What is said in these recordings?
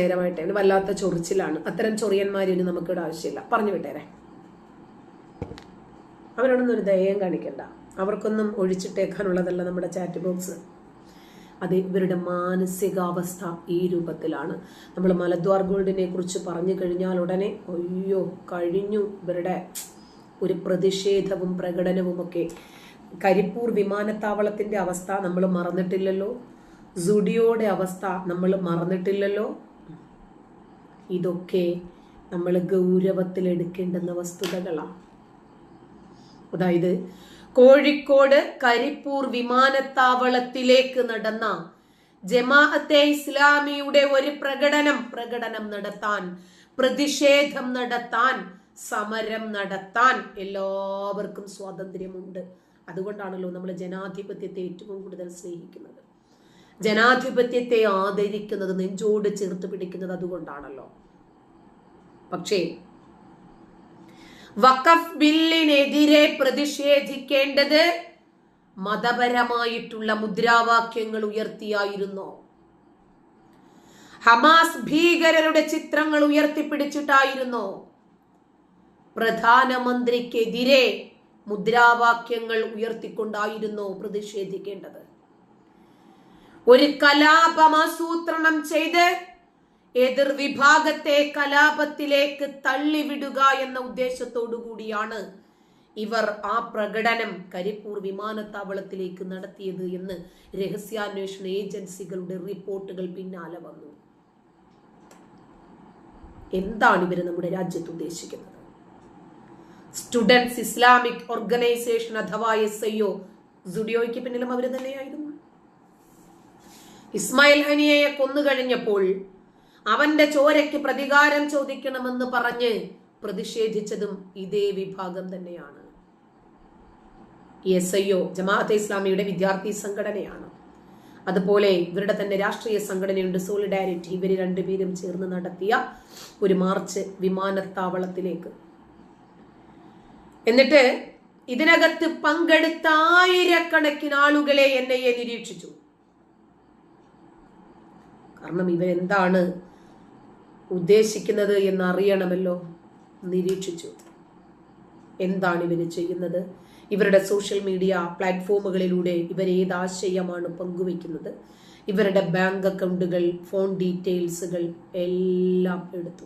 നേരമായിട്ട്. വല്ലാത്ത ചൊറിച്ചിലാണ്. അത്തരം ചൊറിയന്മാരിന് നമുക്കിവിടെ ആവശ്യമില്ല. പറഞ്ഞു വിട്ടേരെ. അവരോടൊന്നും ഒരു ദയം കാണിക്കണ്ട. അവർക്കൊന്നും ഒഴിച്ചിട്ടേക്കാനുള്ളതല്ല നമ്മുടെ ചാറ്റ് ബോക്സ്. അത് ഇവരുടെ മാനസികാവസ്ഥ ഈ രൂപത്തിലാണ്. നമ്മൾ മലദ്വാർ ഗോൾഡിനെ കുറിച്ച് പറഞ്ഞു കഴിഞ്ഞാൽ ഉടനെ അയ്യോ കഴിഞ്ഞു. ഇവരുടെ ഒരു പ്രതിഷേധവും പ്രകടനവും ഒക്കെ. കരിപ്പൂർ വിമാനത്താവളത്തിന്റെ അവസ്ഥ നമ്മൾ മറന്നിട്ടില്ലല്ലോ. സുഡിയോയുടെ അവസ്ഥ നമ്മൾ മറന്നിട്ടില്ലല്ലോ. ഇതൊക്കെ നമ്മൾ ഗൗരവത്തിൽ എടുക്കേണ്ടുന്ന വസ്തുതകളാണ്. അതായത് കോഴിക്കോട് കരിപ്പൂർ വിമാനത്താവളത്തിലേക്ക് നടന്ന ജമാഅത്തെ ഇസ്ലാമിയുടെ ഒരു പ്രകടനം പ്രകടനം നടത്താൻ പ്രതിഷേധം നടത്താൻ സമരം നടത്താൻ എല്ലാവർക്കും സ്വാതന്ത്ര്യമുണ്ട്. അതുകൊണ്ടാണല്ലോ നമ്മൾ ജനാധിപത്യത്തെ ഏറ്റവും കൂടുതൽ സ്നേഹിക്കുന്നത്. ജനാധിപത്യത്തെ ആദരിക്കുന്നത് നെഞ്ചോട് ചേർത്ത് പിടിക്കുന്നത് അതുകൊണ്ടാണല്ലോ. പക്ഷേ വഖഫ് ബില്ലിനെതിരെ പ്രതിഷേധിക്കേണ്ടത് മതപരമായിട്ടുള്ള മുദ്രാവാക്യങ്ങൾ ഉയർത്തിയായിരുന്നു? ഹമാസ് ഭീകരരുടെ ചിത്രങ്ങൾ ഉയർത്തിപ്പിടിച്ചിട്ടായിരുന്നു? പ്രധാനമന്ത്രിക്കെതിരെ മുദ്രാവാക്യങ്ങൾ ഉയർത്തിക്കൊണ്ടായിരുന്നു പ്രതിഷേധിക്കേണ്ടത്? ഒരു കലാപം ആസൂത്രണം ചെയ്ത് എതിർ വിഭാഗത്തെ കലാപത്തിലേക്ക് തള്ളിവിടുക എന്ന ഉദ്ദേശത്തോടു കൂടിയാണ് ഇവർ ആ പ്രകടനം കരിപ്പൂർ വിമാനത്താവളത്തിലേക്ക് നടത്തിയത് എന്ന് രഹസ്യാന്വേഷണ ഏജൻസികളുടെ റിപ്പോർട്ടുകൾ പിന്നാലെ വന്നു. എന്താണ് ഇവർ നമ്മുടെ രാജ്യത്ത് ഉദ്ദേശിക്കുന്നത്? സ്റ്റുഡൻസ് ഇസ്ലാമിക് ഓർഗനൈസേഷൻ അഥവാ എസ് ഐ ഒ സുഡിയോയ്ക്ക് പിന്നിലും അവർ തന്നെയായിരുന്നു. ഇസ്മായിൽ ഹനിയയെ കൊന്നുകഴിഞ്ഞപ്പോൾ അവന്റെ ചോരയ്ക്ക് പ്രതികാരം ചോദിക്കണമെന്ന് പറഞ്ഞ് പ്രതിഷേധിച്ചതും ഇതേ വിഭാഗം തന്നെയാണ്. എസ് ഐ ഒ ജമാഅത്തെ ഇസ്ലാമിയുടെ വിദ്യാർത്ഥി സംഘടനയാണ്. അതുപോലെ ഇവരുടെ തന്നെ രാഷ്ട്രീയ സംഘടനയുണ്ട്. സോളിഡാരിറ്റി. ഇവർ രണ്ടുപേരും ചേർന്ന് നടത്തിയ ഒരു മാർച്ച് വിമാനത്താവളത്തിലേക്ക്. എന്നിട്ട് ഇതിനകത്ത് പങ്കെടുത്ത ആയിരക്കണക്കിന് ആളുകളെ എൻ ഐ എ നിരീക്ഷിച്ചു. കാരണം ഇവരെന്താണ് ഉദ്ദേശിക്കുന്നത് എന്ന് അറിയണമല്ലോ നിരീക്ഷിച്ചു. എന്താണ് ഇവർ ചെയ്യുന്നത്? ഇവരുടെ സോഷ്യൽ മീഡിയ പ്ലാറ്റ്ഫോമുകളിലൂടെ ഇവർ ഏത് ആശയമാണ് പങ്കുവെക്കുന്നത് ഇവരുടെ ബാങ്ക് അക്കൗണ്ടുകൾ ഫോൺ ഡീറ്റെയിൽസുകൾ എല്ലാം എടുത്തു.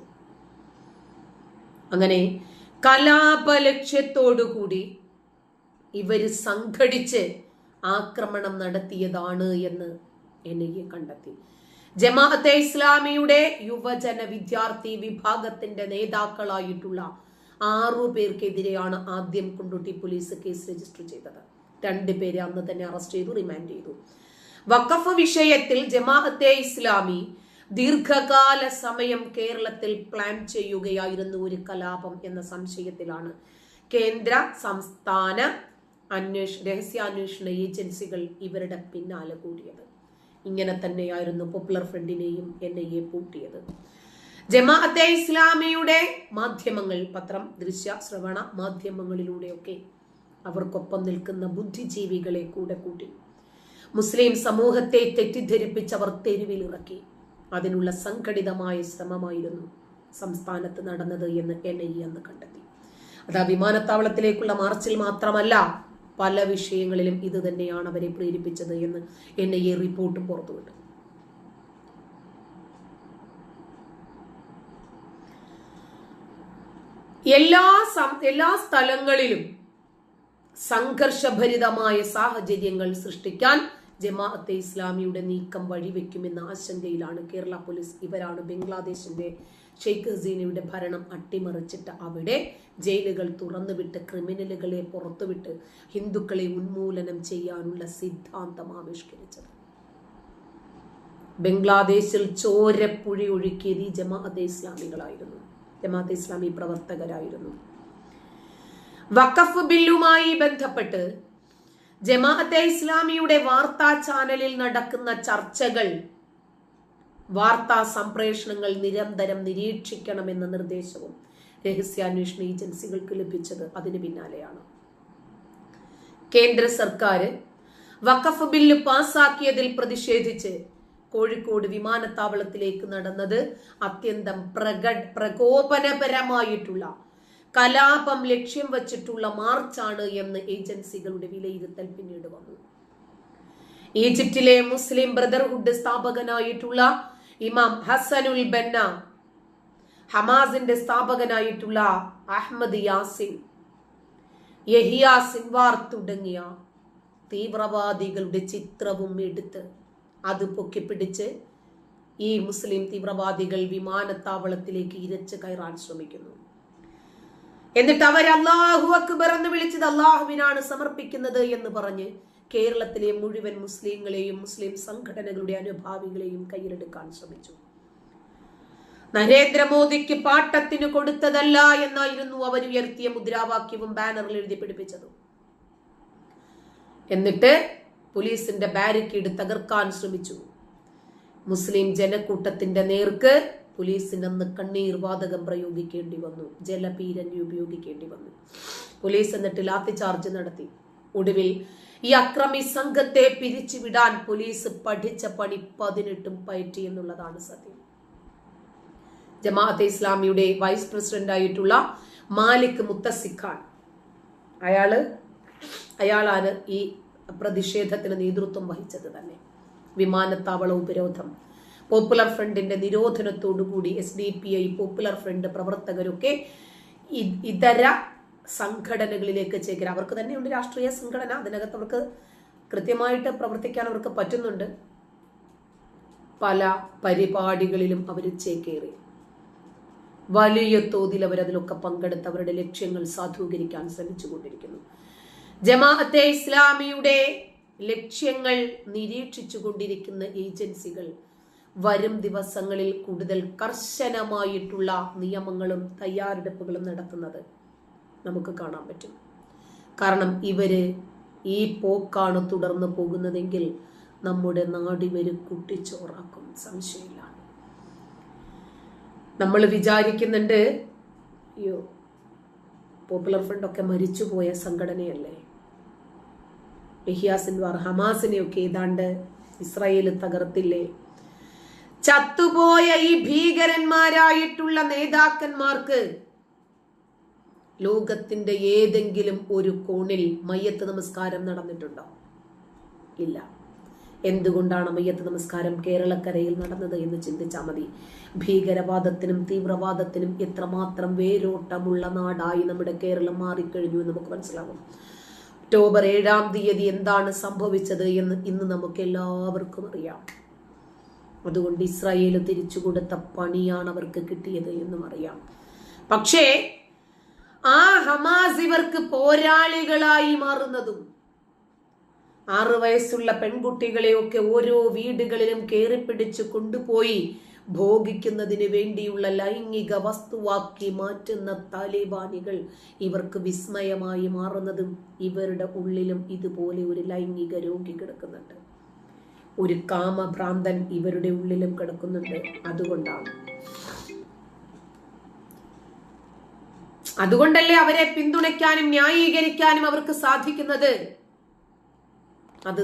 അങ്ങനെ കലാപലക്ഷ്യത്തോടുകൂടി ഇവർ സംഘടിച്ച് ആക്രമണം നടത്തിയതാണ് എന്ന് എനിക്ക് കണ്ടെത്തി. ജമാഅത്തെ ഇസ്ലാമിയുടെ യുവജന വിദ്യാർത്ഥി വിഭാഗത്തിന്റെ നേതാക്കളായിട്ടുള്ള ആറു പേർക്കെതിരെയാണ് ആദ്യം കൊണ്ടുട്ടി പോലീസ് കേസ് രജിസ്റ്റർ ചെയ്തത്. രണ്ടു രണ്ടുപേരെ അന്ന് തന്നെ അറസ്റ്റ് ചെയ്തു റിമാൻഡ് ചെയ്തു. വഖഫ് വിഷയത്തിൽ ജമാഅത്തെ ഇസ്ലാമി ദീർഘകാല സമയം കേരളത്തിൽ പ്ലാൻ ചെയ്യുകയായിരുന്നു ഒരു കലാപം എന്ന സംശയത്തിലാണ്. കേന്ദ്ര സംസ്ഥാന അന്വേഷ രഹസ്യാന്വേഷണ ഏജൻസികൾ ഇവരുടെ പിന്നാലെ കൂടിയത്. ഇങ്ങനെ തന്നെയായിരുന്നു പോപ്പുലർ ഫ്രണ്ടിനെയും എൻ ഐ എ പൂട്ടിയത്. ജമാഅത്തെ ഇസ്ലാമിയുടെ മാധ്യമങ്ങൾ പത്രം ദൃശ്യ ശ്രവണ മാധ്യമങ്ങളിലൂടെയൊക്കെ അവർക്കൊപ്പം നിൽക്കുന്ന ബുദ്ധിജീവികളെ കൂടെ കൂട്ടി. മുസ്ലിം സമൂഹത്തെ തെറ്റിദ്ധരിപ്പിച്ച് അവർ തെരുവിലിറക്കി. അതിനുള്ള സംഘടിതമായ ശ്രമമായിരുന്നു സംസ്ഥാനത്ത് നടന്നത് എന്ന് എൻ ഐ അന്ന് കണ്ടെത്തി. അത് വിമാനത്താവളത്തിലേക്കുള്ള മാർച്ചിൽ മാത്രമല്ല പല വിഷയങ്ങളിലും ഇത് തന്നെയാണ് അവരെ പ്രേരിപ്പിച്ചത് എന്ന് എൻ ഐ എ റിപ്പോർട്ട് പുറത്തുവിട്ടു. എല്ലാ എല്ലാ സ്ഥലങ്ങളിലും സംഘർഷഭരിതമായ സാഹചര്യങ്ങൾ സൃഷ്ടിക്കാൻ ജമാഅത്തെ ഇസ്ലാമിയുടെ നീക്കം വഴിവെക്കുമെന്ന ആശങ്കയിലാണ് കേരള പോലീസ് ഇവരാണ് ബംഗ്ലാദേശിന്റെ ഷെയ്ഖ് ഹസീനയുടെ ഭരണം അട്ടിമറിച്ചിട്ട് അവിടെ ജയിലുകൾ തുറന്നുവിട്ട് ക്രിമിനലുകളെ പുറത്തുവിട്ട് ഹിന്ദുക്കളെ ഉന്മൂലനം ചെയ്യാനുള്ള സിദ്ധാന്തം ആവിഷ്കരിച്ചത്. ബംഗ്ലാദേശിൽ ചോരപ്പുഴി ഒഴുക്കിയത് ഈ ജമാഅത്തെ ഇസ്ലാമികളായിരുന്നു. ജമാഅത്തെ ഇസ്ലാമി പ്രവർത്തകരായിരുന്നു. വഖഫ് ബില്ലുമായി ബന്ധപ്പെട്ട് ജമാഅത്തെ ഇസ്ലാമിയുടെ വാർത്താ ചാനലിൽ നടക്കുന്ന ചർച്ചകൾ വാർത്താ സംപ്രേഷണങ്ങൾ നിരന്തരം നിരീക്ഷിക്കണമെന്ന നിർദ്ദേശവും രഹസ്യാന്വേഷണ ഏജൻസികൾക്ക് ലഭിച്ചത് അതിന് പിന്നാലെയാണ്. കേന്ദ്ര സർക്കാർ വഖഫ് ബില്ല് പാസാക്കിയതിൽ പ്രതിഷേധിച്ച് കോഴിക്കോട് വിമാനത്താവളത്തിലേക്ക് നടന്നത് അത്യന്തം പ്രക പ്രകോപനപരമായിട്ടുള്ള കലാപം ലക്ഷ്യം വച്ചിട്ടുള്ള മാർച്ചാണ് എന്ന് ഏജൻസികളുടെ വിലയിരുത്തൽ പിന്നീട് വന്നു. ഈജിപ്തിലെ മുസ്ലിം ബ്രദർഹുഡ് സ്ഥാപകനായിട്ടുള്ള ഇമാം ഹസനുൽ ബന്ന ഹമാസിന്റെ സ്ഥാപകനായിട്ടുള്ള അഹമ്മദ് യാസിൻ യഹിയ സിൻവാർ തുടങ്ങിയ തീവ്രവാദികളുടെ ചിത്രവും എടുത്ത് അത് പൊക്കിപ്പിടിച്ച് ഈ മുസ്ലിം തീവ്രവാദികൾ വിമാനത്താവളത്തിലേക്ക് ഇരച്ച് കയറാൻ ശ്രമിക്കുന്നു. എന്നിട്ട് അവർ അള്ളാഹു അക്ബർ എന്ന് വിളിച്ചത് അള്ളാഹുവിനാണ് സമർപ്പിക്കുന്നത് എന്ന് പറഞ്ഞ് കേരളത്തിലെ മുഴുവൻ മുസ്ലിങ്ങളെയും മുസ്ലിം സംഘടനകളുടെ അനുഭാവികളെയും കയ്യിലെടുക്കാൻ ശ്രമിച്ചു. നരേന്ദ്രമോദിക്ക് പാട്ടത്തിന് കൊടുത്തതല്ല എന്നായിരുന്നു അവർ ഉയർത്തിയ മുദ്രാവാക്യവും ബാനറിൽ എഴുതി പിടിപ്പിച്ചതും. എന്നിട്ട് പോലീസിന്റെ ബാരിക്കേഡ് തകർക്കാൻ ശ്രമിച്ചു. മുസ്ലിം ജനക്കൂട്ടത്തിന്റെ നേർക്ക് പോലീസിന് അന്ന് കണ്ണീർ വാതകം പ്രയോഗിക്കേണ്ടി വന്നു. ജലപീരങ്കി ഉപയോഗിക്കേണ്ടി വന്നു. പോലീസ് എന്നിട്ട് ലാത്തി ചാർജ് നടത്തി. ഒടുവിൽ ഈ അക്രമി സംഘത്തെ പിരിച്ചുവിടാൻ പോലീസ് പഠിച്ച പണി പതിനെട്ടും പയറ്റി എന്നുള്ളതാണ് സത്യം. ജമാഅത്തെ ഇസ്ലാമിയുടെ വൈസ് പ്രസിഡന്റ് ആയിട്ടുള്ള മാലിക് മുത്തസിഖാൻ അയാൾ അയാളാണ് ഈ പ്രതിഷേധത്തിന് നേതൃത്വം വഹിച്ചത് തന്നെ. വിമാനത്താവള ഉപരോധം. പോപ്പുലർ ഫ്രണ്ടിന്റെ നിരോധനത്തോടുകൂടി S D P I popular front പ്രവർത്തകരൊക്കെ ഇതര സംഘടനകളിലേക്ക് ചേക്കര അവർക്ക് തന്നെയുണ്ട് രാഷ്ട്രീയ സംഘടന. അതിനകത്ത് അവർക്ക് കൃത്യമായിട്ട് പ്രവർത്തിക്കാൻ അവർക്ക് പറ്റുന്നുണ്ട്. പല പരിപാടികളിലും അവർ ചേക്കേറി. വലിയ തോതിൽ അവരതിലൊക്കെ പങ്കെടുത്ത് അവരുടെ ലക്ഷ്യങ്ങൾ സാധൂകരിക്കാൻ ശ്രമിച്ചുകൊണ്ടിരിക്കുന്നു. ജമാഅത്തെ ഇസ്ലാമിയുടെ ലക്ഷ്യങ്ങൾ നിരീക്ഷിച്ചു കൊണ്ടിരിക്കുന്ന ഏജൻസികൾ വരും ദിവസങ്ങളിൽ കൂടുതൽ കർശനമായിട്ടുള്ള നിയമങ്ങളും തയ്യാറെടുപ്പുകളും നടത്തുന്നത് നമുക്ക് കാണാൻ പറ്റും. കാരണം ഇവർ ഈ പോക്കാണ് തുടർന്ന് പോകുന്നതെങ്കിൽ നമ്മുടെ നാടിവര് കുട്ടിച്ചോറാക്കും. സംശയമില്ല. നമ്മൾ വിചാരിക്കുന്നുണ്ട് അയ്യോ പോപ്പുലർ ഫ്രണ്ട് ഒക്കെ മരിച്ചുപോയ സംഘടനയല്ലേ? യഹിയാസിൻവാർ ഹമാസിനെയൊക്കെ ഏതാണ്ട് ഇസ്രായേൽ തകർത്തില്ലേ? ചത്തുപോയ ഈ ഭീകരന്മാരായിട്ടുള്ള നേതാക്കന്മാർക്ക് ലോകത്തിന്റെ ഏതെങ്കിലും ഒരു കോണിൽ മയ്യത്ത് നമസ്കാരം നടന്നിട്ടുണ്ടോ? ഇല്ല. എന്തുകൊണ്ടാണ് മയ്യത്ത് നമസ്കാരം കേരളക്കരയിൽ നടന്നത് എന്ന് ചിന്തിച്ചാൽ മതി. ഭീകരവാദത്തിനും തീവ്രവാദത്തിനും എത്രമാത്രം വേരോട്ടമുള്ള നാടായി നമ്മുടെ കേരളം മാറിക്കഴിഞ്ഞു എന്ന് നമുക്ക് മനസ്സിലാകും. ഒക്ടോബർ ഏഴാം തീയതി എന്താണ് സംഭവിച്ചത് എന്ന് ഇന്ന് നമുക്ക് എല്ലാവർക്കും അറിയാം. അതുകൊണ്ട് ഇസ്രായേൽ തിരിച്ചു കൊടുത്ത പണിയാണ് അവർക്ക് കിട്ടിയത് എന്നും അറിയാം. പക്ഷേ ആ ഹമാസ് ഇവർക്ക് പോരാളികളായി മാറുന്നതും ആറു വയസ്സുള്ള പെൺകുട്ടികളെയൊക്കെ ഓരോ വീടുകളിലും കയറിപ്പിടിച്ച് കൊണ്ടുപോയി ഭോഗിക്കുന്നതിന് വേണ്ടിയുള്ള ലൈംഗിക വസ്തുവാക്കി മാറ്റുന്ന താലിബാനികൾ ഇവർക്ക് വിസ്മയമായി മാറുന്നതും ഇവരുടെ ഉള്ളിലും ഇതുപോലെ ഒരു ലൈംഗിക രോഗി കിടക്കുന്നുണ്ട്. ഒരു കാമഭ്രാന്തൻ ഇവരുടെ ഉള്ളിലും കിടക്കുന്നുണ്ട്. അതുകൊണ്ടാണ് അതുകൊണ്ടല്ലേ അവരെ പിന്തുണയ്ക്കാനും ന്യായീകരിക്കാനും അവർക്ക് സാധിക്കുന്നത്? അത്